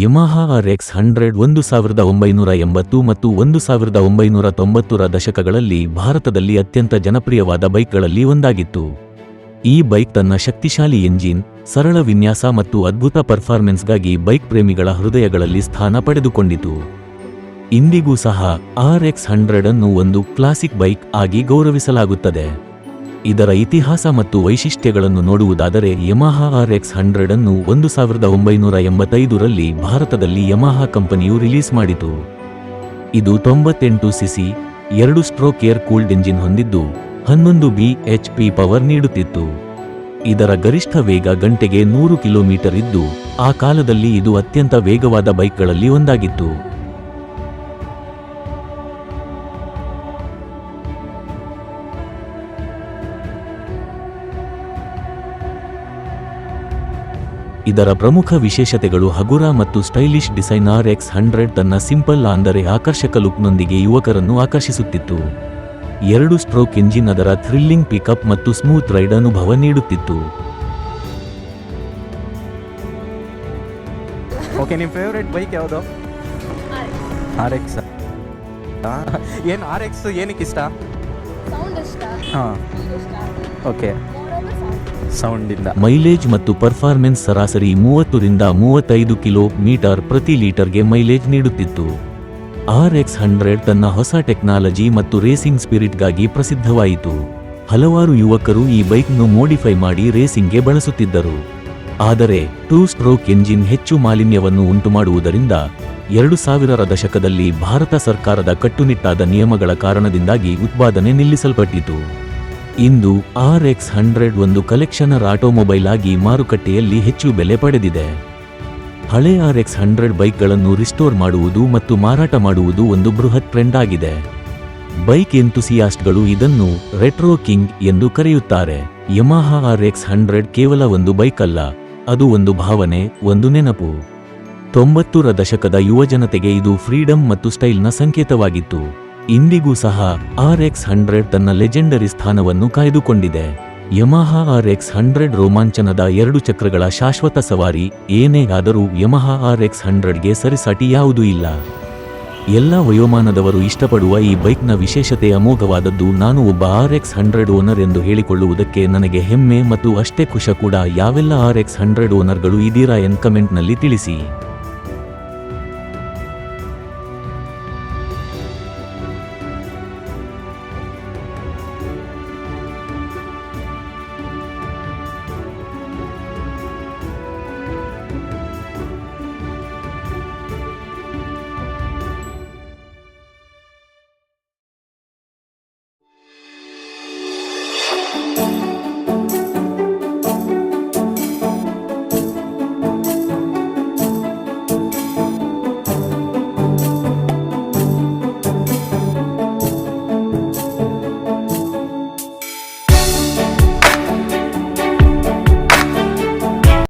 Yamaha R X hundred ಒಂದು ಸಾವಿರದ ಒಂಬೈನೂರ ಎಂಬತ್ತು ಮತ್ತು ಒಂದು ಸಾವಿರದ ಒಂಬೈನೂರ ತೊಂಬತ್ತರ ದಶಕಗಳಲ್ಲಿ ಭಾರತದಲ್ಲಿ ಅತ್ಯಂತ ಜನಪ್ರಿಯವಾದ ಬೈಕ್ಗಳಲ್ಲಿ ಒಂದಾಗಿತ್ತು. ಈ ಬೈಕ್ ತನ್ನ ಶಕ್ತಿಶಾಲಿ ಎಂಜಿನ್, ಸರಳ ವಿನ್ಯಾಸ ಮತ್ತು ಅದ್ಭುತ ಪರ್ಫಾರ್ಮೆನ್ಸ್ಗಾಗಿ ಬೈಕ್ ಪ್ರೇಮಿಗಳ ಹೃದಯಗಳಲ್ಲಿ ಸ್ಥಾನ ಪಡೆದುಕೊಂಡಿತು. ಇಂದಿಗೂ ಸಹ ಆರ್ ಎಕ್ಸ್ ಹಂಡ್ರೆಡ್ ಅನ್ನು ಒಂದು ಕ್ಲಾಸಿಕ್ ಬೈಕ್ ಆಗಿ ಗೌರವಿಸಲಾಗುತ್ತದೆ. ಇದರ ಇತಿಹಾಸ ಮತ್ತು ವೈಶಿಷ್ಟ್ಯಗಳನ್ನು ನೋಡುವುದಾದರೆ ಯಮಹಾ ಆರ್ ಎಕ್ಸ್ ಹಂಡ್ರೆಡ್ ಅನ್ನು ಒಂದು ಸಾವಿರದ ಒಂಬೈನೂರ ಎಂಬತ್ತೈದರಲ್ಲಿ ಭಾರತದಲ್ಲಿ ಯಮಹಾ ಕಂಪನಿಯು ರಿಲೀಸ್ ಮಾಡಿತು. ಇದು ತೊಂಬತ್ತೆಂಟು ಸಿಸಿ, ಎರಡು ಸ್ಟ್ರೋಕ್ ಏರ್ ಕೂಲ್ಡ್ ಎಂಜಿನ್ ಹೊಂದಿದ್ದು, ಹನ್ನೊಂದು ಬಿ ಎಚ್ ಪಿ ಪವರ್ ನೀಡುತ್ತಿತ್ತು. ಇದರ ಗರಿಷ್ಠ ವೇಗ ಗಂಟೆಗೆ ನೂರು ಕಿಲೋಮೀಟರ್ ಇದ್ದು, ಆ ಕಾಲದಲ್ಲಿ ಇದು ಅತ್ಯಂತ ವೇಗವಾದ ಬೈಕ್ಗಳಲ್ಲಿ ಒಂದಾಗಿತ್ತು. ಇದರ ಪ್ರಮುಖ ವಿಶೇಷತೆಗಳು ಹಗುರ ಮತ್ತು stylish design R X hundred ತನ್ನ ಸಿಂಪಲ್ ಅಂದರೆ ಆಕರ್ಷಕ ಲುಕ್ನೊಂದಿಗೆ ಯುವಕರನ್ನು ಆಕರ್ಷಿಸುತ್ತಿತ್ತು. ಎರಡು ಸ್ಟ್ರೋಕ್ ಎಂಜಿನ್ ಅದರ ಥ್ರಿಲ್ಲಿಂಗ್ ಪಿಕಪ್ ಮತ್ತು ಸ್ಮೂತ್ ರೈಡ್ ಅನುಭವ ನೀಡುತ್ತಿತ್ತು. ಓಕೆ ನಿಮ್ಮ ಫೇವ್ರೆಟ್ ಬೈಕ್ ಯಾವುದು? ಆರ್ ಎಕ್ಸ್ ಏನು ಆರ್ ಎಕ್ಸ್ ಏನಕ್ಕೆ ಇಷ್ಟ ಸೌಂಡ್ ಇಷ್ಟ. ಹಾಂ. ಓಕೆ ಸೌಂಡಿಂದ. ಮೈಲೇಜ್ ಮತ್ತು ಪರ್ಫಾರ್ಮೆನ್ಸ್ ಸರಾಸರಿ ಮೂವತ್ತರಿಂದ ಮೂವತ್ತೈದು ಕಿಲೋ ಮೀಟರ್ ಪ್ರತಿ ಲೀಟರ್ಗೆ ಮೈಲೇಜ್ ನೀಡುತ್ತಿತ್ತು. ಆರ್ ಎಕ್ಸ್ ಹಂಡ್ರೆಡ್ ತನ್ನ ಹೊಸ ಟೆಕ್ನಾಲಜಿ ಮತ್ತು ರೇಸಿಂಗ್ ಸ್ಪಿರಿಟ್ಗಾಗಿ ಪ್ರಸಿದ್ಧವಾಯಿತು. ಹಲವಾರು ಯುವಕರು ಈ ಬೈಕ್ನ್ನು ಮೋಡಿಫೈ ಮಾಡಿ ರೇಸಿಂಗ್ಗೆ ಬಳಸುತ್ತಿದ್ದರು. ಆದರೆ ಟೂ ಸ್ಟ್ರೋಕ್ ಎಂಜಿನ್ ಹೆಚ್ಚು ಮಾಲಿನ್ಯವನ್ನು ಉಂಟುಮಾಡುವುದರಿಂದ ಎರಡು ಸಾವಿರರ ದಶಕದಲ್ಲಿ ಭಾರತ ಸರ್ಕಾರದ ಕಟ್ಟುನಿಟ್ಟಾದ ನಿಯಮಗಳ ಕಾರಣದಿಂದಾಗಿ ಉತ್ಪಾದನೆ ನಿಲ್ಲಿಸಲ್ಪಟ್ಟಿತು. ಇಂದು ಆರ್ ಎಕ್ಸ್ ಹಂಡ್ರೆಡ್ ಒಂದು ಕಲೆಕ್ಷನರ್ ಆಟೋಮೊಬೈಲ್ ಆಗಿ ಮಾರುಕಟ್ಟೆಯಲ್ಲಿ ಹೆಚ್ಚು ಬೆಲೆ ಪಡೆದಿದೆ. ಹಳೆ ಆರ್ ಎಕ್ಸ್ ಹಂಡ್ರೆಡ್ ಬೈಕ್ಗಳನ್ನು ರಿಸ್ಟೋರ್ ಮಾಡುವುದು ಮತ್ತು ಮಾರಾಟ ಮಾಡುವುದು ಒಂದು ಬೃಹತ್ ಟ್ರೆಂಡ್ ಆಗಿದೆ. ಬೈಕ್ ಎಂತುಸಿಯಾಸ್ಟ್ಗಳು ಇದನ್ನು ರೆಟ್ರೋ ಕಿಂಗ್ ಎಂದು ಕರೆಯುತ್ತಾರೆ. ಯಮಹಾ ಆರ್ ಎಕ್ಸ್ ಹಂಡ್ರೆಡ್ ಕೇವಲ ಒಂದು ಬೈಕ್ ಅಲ್ಲ, ಅದು ಒಂದು ಭಾವನೆ, ಒಂದು ನೆನಪು. ತೊಂಬತ್ತರ ದಶಕದ ಯುವಜನತೆಗೆ ಇದು ಫ್ರೀಡಂ ಮತ್ತು ಸ್ಟೈಲ್ನ ಸಂಕೇತವಾಗಿತ್ತು. ಇಂದಿಗೂ ಸಹ ಆರ್ ಎಕ್ಸ್ ಹಂಡ್ರೆಡ್ ತನ್ನ ಲೆಜೆಂಡರಿ ಸ್ಥಾನವನ್ನು ಕಾಯ್ದುಕೊಂಡಿದೆ. ಯಮಹಾ ಆರ್ ಎಕ್ಸ್ ಹಂಡ್ರೆಡ್ ರೋಮಾಂಚನದ ಎರಡು ಚಕ್ರಗಳ ಶಾಶ್ವತ ಸವಾರಿ, ಏನೇ ಆದರೂ ಯಮಹಾ ಆರ್ ಎಕ್ಸ್ ಹಂಡ್ರೆಡ್ಗೆ ಸರಿಸಾಟಿ ಯಾವುದೂ ಇಲ್ಲ. ಎಲ್ಲ ವಯೋಮಾನದವರು ಇಷ್ಟಪಡುವ ಈ ಬೈಕ್ನ ವಿಶೇಷತೆ ಅಮೋಘವಾದದ್ದು ನಾನು ಒಬ್ಬ ಆರ್ ಎಕ್ಸ್ ಹಂಡ್ರೆಡ್ ಓನರ್ ಎಂದು ಹೇಳಿಕೊಳ್ಳುವುದಕ್ಕೆ ನನಗೆ ಹೆಮ್ಮೆ ಮತ್ತು ಅಷ್ಟೇ ಖುಷ ಕೂಡ. ಯಾವೆಲ್ಲ ಆರ್ ಎಕ್ಸ್ ಹಂಡ್ರೆಡ್ ಓನರ್ಗಳು ಇದೀರಾ ಎನ್ ಕಮೆಂಟ್ನಲ್ಲಿ ತಿಳಿಸಿ.